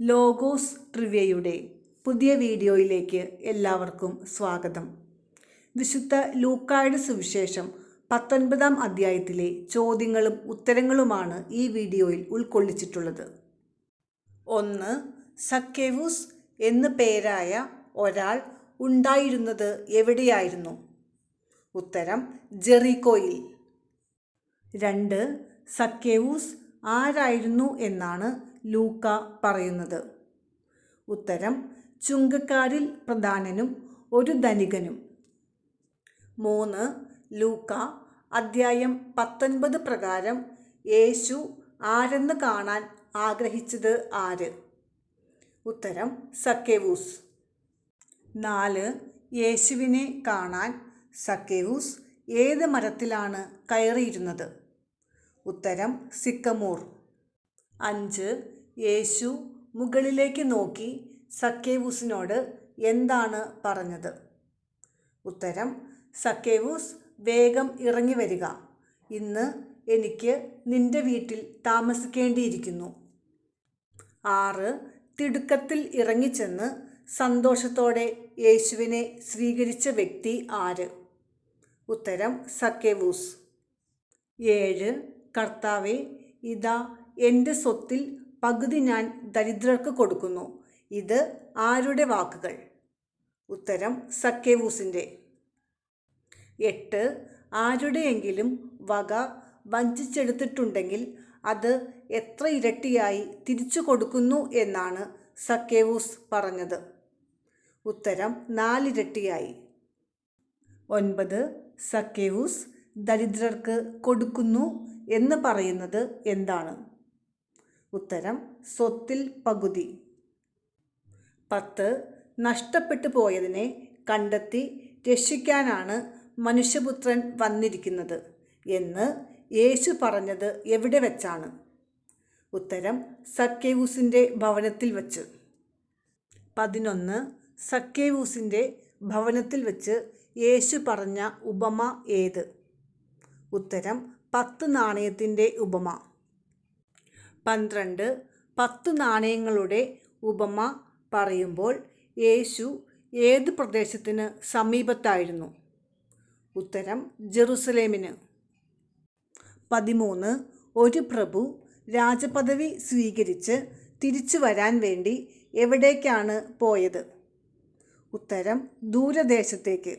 Logos ട്രിവ്യയുടെ പുതിയ വീഡിയോയിലേക്ക് എല്ലാവർക്കും സ്വാഗതം. വിശുദ്ധ ലൂക്കായുടെ സുവിശേഷം പത്തൊൻപതാം അധ്യായത്തിലെ ചോദ്യങ്ങളും ഉത്തരങ്ങളുമാണ് ഈ വീഡിയോയിൽ ഉൾക്കൊള്ളിച്ചിട്ടുള്ളത്. ഒന്ന് സക്കേവൂസ് എന്നു പേരായ ഒരാൾ ഉണ്ടായിരുന്നത് എവിടെയായിരുന്നു? ഉത്തരം ജെറിക്കോയിൽ. രണ്ട് സക്കേവൂസ് ആരായിരുന്നു എന്നാണ് ലൂക്ക പറയുന്നത്. ഉത്തരം ചുങ്കക്കാരിൽ പ്രധാനനും ഒരു ധനികനും. മൂന്ന് ലൂക്ക അദ്ധ്യായം പത്തൊൻപത് പ്രകാരം യേശു ആരെന്ന് കാണാൻ ആഗ്രഹിച്ചത് ആര്? ഉത്തരം സക്കേവൂസ്. നാല് യേശുവിനെ കാണാൻ സക്കേവൂസ് ഏത് മരത്തിലാണ് കയറിയിരുന്നത്? ഉത്തരം സിക്കമൂർ. അഞ്ച് യേശു മുകളിലേക്ക് നോക്കി സക്കേവൂസിനോട് എന്താണ് പറഞ്ഞത്? ഉത്തരം സക്കേവൂസ് വേഗം ഇറങ്ങി വരിക. ഇന്ന് എനിക്ക് നിന്റെ വീട്ടിൽ താമസിക്കേണ്ടിയിരിക്കുന്നു. ആറ് തിടുക്കത്തിൽ ഇറങ്ങിച്ചെന്ന് സന്തോഷത്തോടെ യേശുവിനെ സ്വീകരിച്ച വ്യക്തി ആര്? ഉത്തരം സക്കേവൂസ്. ഏഴ് കർത്താവെ ഇതാ എന്റെ സ്വത്തിൽ പകുതി ഞാൻ ദരിദ്രർക്ക് കൊടുക്കുന്നു. ഇത് ആരുടെ വാക്കുകൾ? ഉത്തരം സക്കേവൂസിന്റെ. എട്ട്. ആരുടെയെങ്കിലും വക വഞ്ചിച്ചെടുത്തിട്ടുണ്ടെങ്കിൽ അത് എത്ര ഇരട്ടിയായി തിരിച്ചു കൊടുക്കുന്നു എന്നാണ് സക്കേവൂസ് പറഞ്ഞത്. ഉത്തരം നാലിരട്ടിയായി. ഒൻപത്. സക്കേവൂസ് ദരിദ്രർക്ക് കൊടുക്കുന്നു എന്ന് പറയുന്നത് എന്താണ്? ഉത്തരം സ്വത്തിൽ പകുതി. പത്ത്. നഷ്ടപ്പെട്ടു പോയതിനെ കണ്ടെത്തി രക്ഷിക്കാനാണ് മനുഷ്യപുത്രൻ വന്നിരിക്കുന്നത് എന്ന് യേശു പറഞ്ഞത് എവിടെ വെച്ചാണ്? ഉത്തരം സക്കേവൂസിന്റെ ഭവനത്തിൽ വച്ച്. പതിനൊന്ന്. സക്കേവൂസിന്റെ ഭവനത്തിൽ വെച്ച് യേശു പറഞ്ഞ ഉപമ ഏത്? ഉത്തരം പത്ത് നാണയത്തിന്റെ ഉപമ. പന്ത്രണ്ട് പത്ത് നാണയങ്ങളുടെ ഉപമ പറയുമ്പോൾ യേശു ഏത് പ്രദേശത്തിന് സമീപത്തായിരുന്നു? ഉത്തരം ജെറുസലേമിന്. പതിമൂന്ന് ഒരു പ്രഭു രാജപദവി സ്വീകരിച്ച് തിരിച്ചു വരാൻ വേണ്ടി എവിടേക്കാണ് പോയത്? ഉത്തരം ദൂരദേശത്തേക്ക്.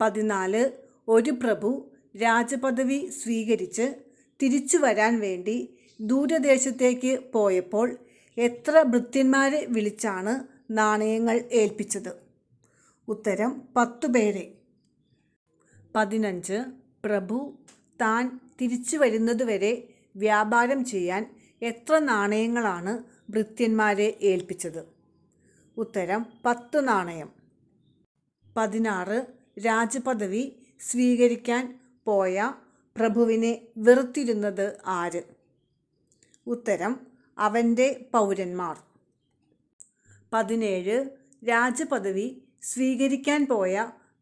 പതിനാല് ഒരു പ്രഭു രാജപദവി സ്വീകരിച്ച് തിരിച്ചു വരാൻ വേണ്ടി ദൂരദേശത്തേക്ക് പോയപ്പോൾ എത്ര ഭൃത്യന്മാരെ വിളിച്ചാണ് നാണയങ്ങൾ ഏൽപ്പിച്ചത്? ഉത്തരം പത്തു പേരെ. പതിനഞ്ച് പ്രഭു താൻ തിരിച്ചു വരുന്നതുവരെ വ്യാപാരം ചെയ്യാൻ എത്ര നാണയങ്ങളാണ് ഭൃത്യന്മാരെ ഏൽപ്പിച്ചത്? ഉത്തരം പത്ത് നാണയം. പതിനാറ് രാജപദവി സ്വീകരിക്കാൻ പോയ പ്രഭുവിനെ വെറുത്തിരുന്നത് ആര്? ഉത്തരം അവന്റെ പൗരന്മാർ. പതിനേഴ് രാജപദവി സ്വീകരിക്കാൻ പോയ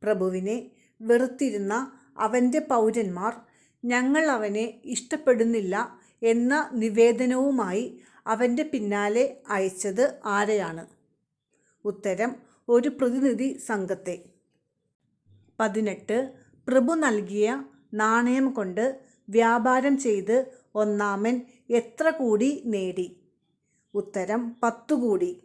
പ്രഭുവിനെ വെറുത്തിരുന്ന അവന്റെ പൗരന്മാർ ഞങ്ങൾ അവനെ ഇഷ്ടപ്പെടുന്നില്ല എന്ന നിവേദനവുമായി അവന്റെ പിന്നാലെ അയച്ചത് ആരെയാണ്? ഉത്തരം ഒരു പ്രതിനിധി സംഘത്തെ. പതിനെട്ട് പ്രഭു നൽകിയ നാണയം കൊണ്ട് വ്യാപാരം ചെയ്ത് ഒന്നാമൻ എത്ര കൂടി നേടി? ഉത്തരം പത്തു കൂടി.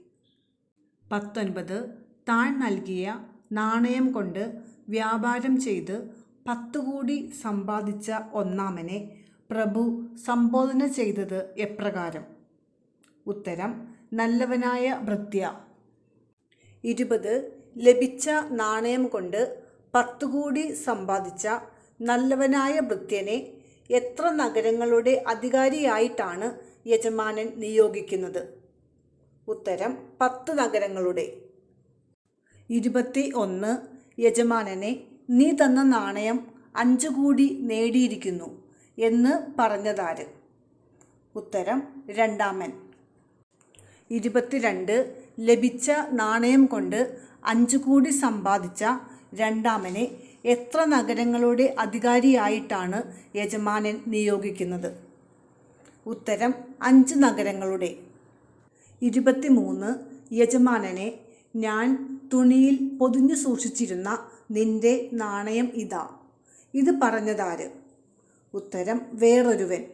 പത്തൊൻപത്. താൻ നൽകിയ നാണയം കൊണ്ട് വ്യാപാരം ചെയ്ത് പത്തു കൂടി സമ്പാദിച്ച ഒന്നാമനെ പ്രഭു സംബോധന ചെയ്തത് എപ്രകാരം? ഉത്തരം നല്ലവനായ ഭൃത്യ. ഇരുപത്. ലഭിച്ച നാണയം കൊണ്ട് പത്തുകൂടി സമ്പാദിച്ച നല്ലവനായ ഭൃത്യനെ എത്ര നഗരങ്ങളുടെ അധികാരിയായിട്ടാണ് യജമാനൻ നിയോഗിക്കുന്നത്? ഉത്തരം പത്ത് നഗരങ്ങളുടെ. ഇരുപത്തി ഒന്ന് യജമാനനെ നീ തന്ന നാണയം അഞ്ചു കൂടി നേടിയിരിക്കുന്നു എന്ന് പറഞ്ഞതാര്? ഉത്തരം രണ്ടാമൻ. ഇരുപത്തിരണ്ട് ലഭിച്ച നാണയം കൊണ്ട് അഞ്ചു കൂടി സമ്പാദിച്ച രണ്ടാമനെ എത്ര നഗരങ്ങളുടെ അധികാരിയായിട്ടാണ് യജമാനൻ നിയോഗിക്കുന്നത്? ഉത്തരം അഞ്ച് നഗരങ്ങളുടെ. ഇരുപത്തിമൂന്ന് യജമാനനെ ഞാൻ തുണിയിൽ പൊതിഞ്ഞു സൂക്ഷിച്ചിരുന്ന നിന്റെ നാണയം ഇതാ. ഇത് പറഞ്ഞതാര്? ഉത്തരം വേറൊരുവൻ.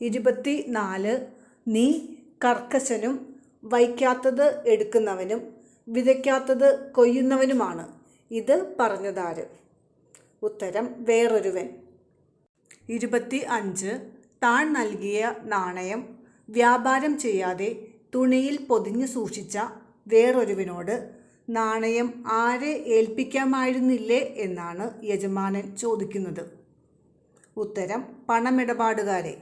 ഇരുപത്തി നാല് നീ കർക്കശനും വയ്ക്കാത്തത് എടുക്കുന്നവനും വിതയ്ക്കാത്തത് കൊയ്യുന്നവനുമാണ്. ഇത് പറഞ്ഞതാര്? ഉത്തരം വേറൊരുവൻ. ഇരുപത്തി അഞ്ച് താൻ നൽകിയ നാണയം വ്യാപാരം ചെയ്യാതെ തുണിയിൽ പൊതിഞ്ഞു സൂക്ഷിച്ച വേറൊരുവിനോട് നാണയം ആരെ ഏൽപ്പിക്കാമായിരുന്നില്ലേ എന്നാണ് യജമാനൻ ചോദിക്കുന്നത്. ഉത്തരം പണമിടപാടുകാരെ.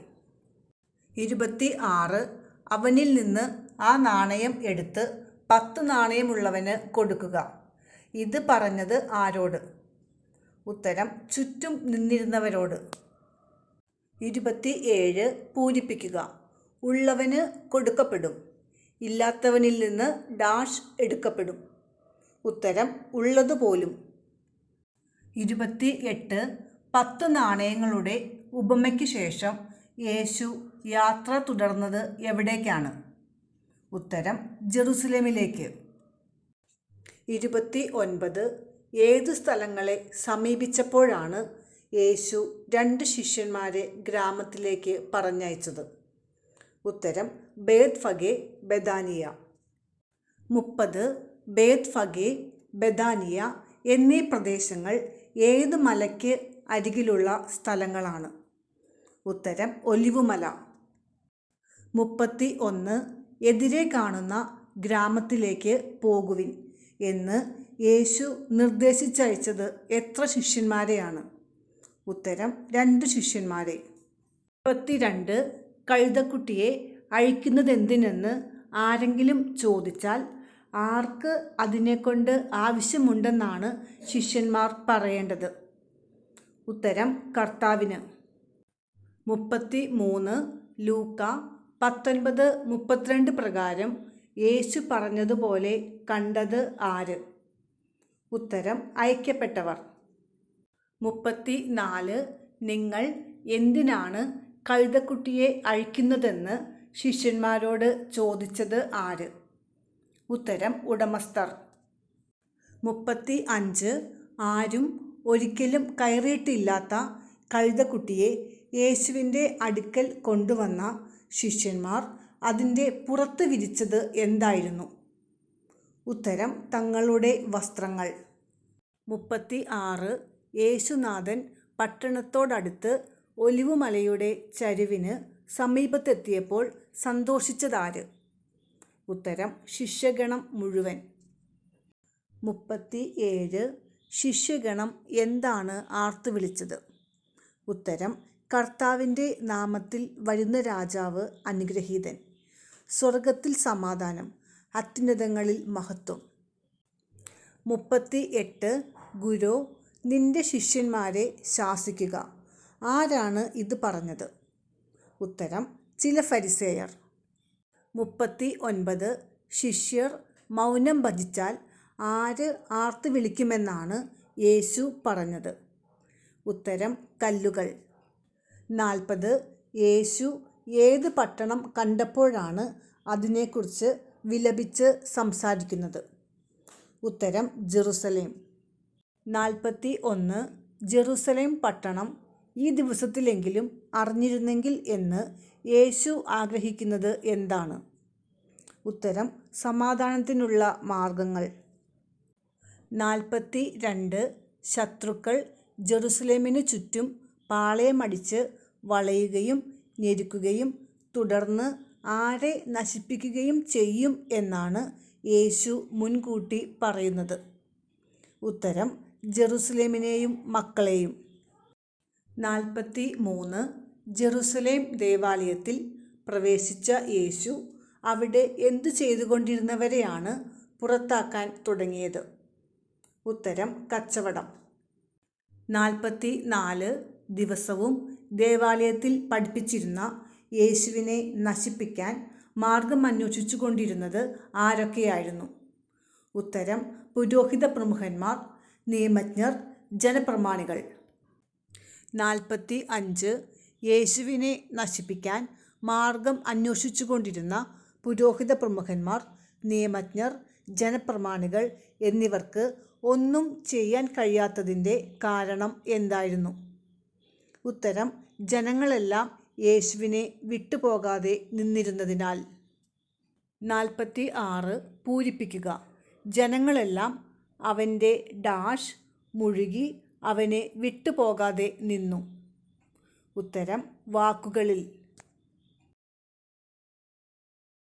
ഇരുപത്തി ആറ് അവനിൽ നിന്ന് ആ നാണയം എടുത്ത് പത്ത് നാണയമുള്ളവന് കൊടുക്കുക. ഇത് പറഞ്ഞത് ആരോട്? ഉത്തരം ചുറ്റും നിന്നിരുന്നവരോട്. ഇരുപത്തി ഏഴ് പൂരിപ്പിക്കുക. ഉള്ളവന് കൊടുക്കപ്പെടും. ഇല്ലാത്തവനിൽ നിന്ന് ഡാഷ് എടുക്കപ്പെടും. ഉത്തരം ഉള്ളതുപോലും ഇരുപത്തി എട്ട് പത്ത് നാണയങ്ങളുടെ ഉപമയ്ക്ക് ശേഷം യേശു യാത്ര തുടർന്നത് എവിടേക്കാണ്? ഉത്തരം ജെറുസലേമിലേക്ക്. ഇരുപത്തി ഒൻപത് ഏത് സ്ഥലങ്ങളെ സമീപിച്ചപ്പോഴാണ് യേശു രണ്ട് ശിഷ്യന്മാരെ ഗ്രാമത്തിലേക്ക് പറഞ്ഞയച്ചത്? ഉത്തരം ബേദ് ഫഗെ ബദാനിയ. മുപ്പത് ബേദ് ഫഗെ ബദാനിയ എന്നീ പ്രദേശങ്ങൾ ഏത് മലയ്ക്ക് അരികിലുള്ള സ്ഥലങ്ങളാണ്? ഉത്തരം ഒലിവുമല. മുപ്പത്തി ഒന്ന് എതിരെ കാണുന്ന ഗ്രാമത്തിലേക്ക് പോകുവിൻ. എന്ന് യേശു നിർദ്ദേശിച്ചയച്ചത് എത്ര ശിഷ്യന്മാരെയാണ്? ഉത്തരം രണ്ട് ശിഷ്യന്മാരെ. ഇരുപത്തിരണ്ട് കഴുതക്കുട്ടിയെ അഴിക്കുന്നത് എന്തിനെന്ന് ആരെങ്കിലും ചോദിച്ചാൽ ആർക്ക് അതിനെക്കൊണ്ട് ആവശ്യമുണ്ടെന്നാണ് ശിഷ്യന്മാർ പറയേണ്ടത്. ഉത്തരം കർത്താവിന്. മുപ്പത്തി മൂന്ന് ലൂക്ക പത്തൊൻപത് മുപ്പത്തിരണ്ട് പ്രകാരം യേശു പറഞ്ഞതുപോലെ കണ്ടത് ആര്? ഉത്തരം അയക്കപ്പെട്ടവർ. മുപ്പത്തി നാല് നിങ്ങൾ എന്തിനാണ് കഴുതക്കുട്ടിയെ അഴിക്കുന്നതെന്ന് ശിഷ്യന്മാരോട് ചോദിച്ചത് ആര്? ഉത്തരം ഉടമസ്ഥർ. മുപ്പത്തി അഞ്ച് ആരും ഒരിക്കലും കയറിയിട്ടില്ലാത്ത കഴുതക്കുട്ടിയെ യേശുവിന്റെ അടുക്കൽ കൊണ്ടുവന്ന ശിഷ്യന്മാർ അതിന്റെ പുറത്ത് വിരിച്ചത് എന്തായിരുന്നു? ഉത്തരം തങ്ങളുടെ വസ്ത്രങ്ങൾ. മുപ്പത്തി ആറ് യേശുനാഥൻ പട്ടണത്തോടടുത്ത് ഒലിവുമലയുടെ ചരിവിന് സമീപത്തെത്തിയപ്പോൾ സന്തോഷിച്ചതാര്? ഉത്തരം ശിഷ്യഗണം മുഴുവൻ. മുപ്പത്തി ഏഴ് ശിഷ്യഗണം എന്താണ് ആർത്തു വിളിച്ചത്? ഉത്തരം കർത്താവിന്റെ നാമത്തിൽ വരുന്ന രാജാവ് അനുഗ്രഹീതൻ. സ്വർഗത്തിൽ സമാധാനം അത്യുന്നതങ്ങളിൽ മഹത്വം. മുപ്പത്തി എട്ട് ഗുരു നിന്റെ ശിഷ്യന്മാരെ ശാസിക്കുക. ആരാണ് ഇത് പറഞ്ഞത്? ഉത്തരം ചില ഫരിസേയർ. മുപ്പത്തി ഒൻപത് ശിഷ്യർ മൗനം ഭജിച്ചാൽ ആര് ആർത്ത് വിളിക്കുമെന്നാണ് യേശു പറഞ്ഞത്. ഉത്തരം കല്ലുകൾ. നാൽപ്പത് യേശു ഏത് പട്ടണം കണ്ടപ്പോഴാണ് അതിനെക്കുറിച്ച് വിലപിച്ച് സംസാരിക്കുന്നത്? ഉത്തരം ജെറുസലേം. നാൽപ്പത്തി ഒന്ന് ജെറുസലേം പട്ടണം ഈ ദിവസത്തിലെങ്കിലും അറിഞ്ഞിരുന്നെങ്കിൽ എന്ന് യേശു ആഗ്രഹിക്കുന്നത് എന്താണ്? ഉത്തരം സമാധാനത്തിനുള്ള മാർഗങ്ങൾ. നാൽപ്പത്തി രണ്ട് ശത്രുക്കൾ ജെറുസലേമിന് ചുറ്റും പാളയമടിച്ച് വളയുകയും ഞെരുക്കുകയും തുടർന്ന് ആരെ നശിപ്പിക്കുകയും ചെയ്യും എന്നാണ് യേശു മുൻകൂട്ടി പറയുന്നത്. ഉത്തരം ജെറുസലേമിനെയും മക്കളെയും. നാൽപ്പത്തി മൂന്ന് ജെറുസലേം ദേവാലയത്തിൽ പ്രവേശിച്ച യേശു അവിടെ എന്തു ചെയ്തുകൊണ്ടിരുന്നവരെയാണ് പുറത്താക്കാൻ തുടങ്ങിയത്. ഉത്തരം കച്ചവടം. നാൽപ്പത്തി നാല് ദിവസവും ദേവാലയത്തിൽ പഠിപ്പിച്ചിരുന്ന യേശുവിനെ നശിപ്പിക്കാൻ മാർഗം അന്വേഷിച്ചു കൊണ്ടിരുന്നത് ആരൊക്കെയായിരുന്നു? ഉത്തരം പുരോഹിത പ്രമുഖന്മാർ നിയമജ്ഞർ ജനപ്രമാണികൾ. നാൽപ്പത്തി അഞ്ച് യേശുവിനെ നശിപ്പിക്കാൻ മാർഗം അന്വേഷിച്ചു കൊണ്ടിരുന്ന പുരോഹിത പ്രമുഖന്മാർ നിയമജ്ഞർ ജനപ്രമാണികൾ എന്നിവർക്ക് ഒന്നും ചെയ്യാൻ കഴിയാത്തതിന്റെ കാരണം എന്തായിരുന്നു? ഉത്തരം ജനങ്ങളെല്ലാം യേശുവിനെ വിട്ടുപോകാതെ നിന്നിരുന്നതിനാൽ. നാൽപ്പത്തി ആറ് പൂരിപ്പിക്കുക. ജനങ്ങളെല്ലാം അവന്റെ ഡാഷ് മുഴുകി അവനെ വിട്ടുപോകാതെ നിന്നു. ഉത്തരം വാക്കുകളിൽ.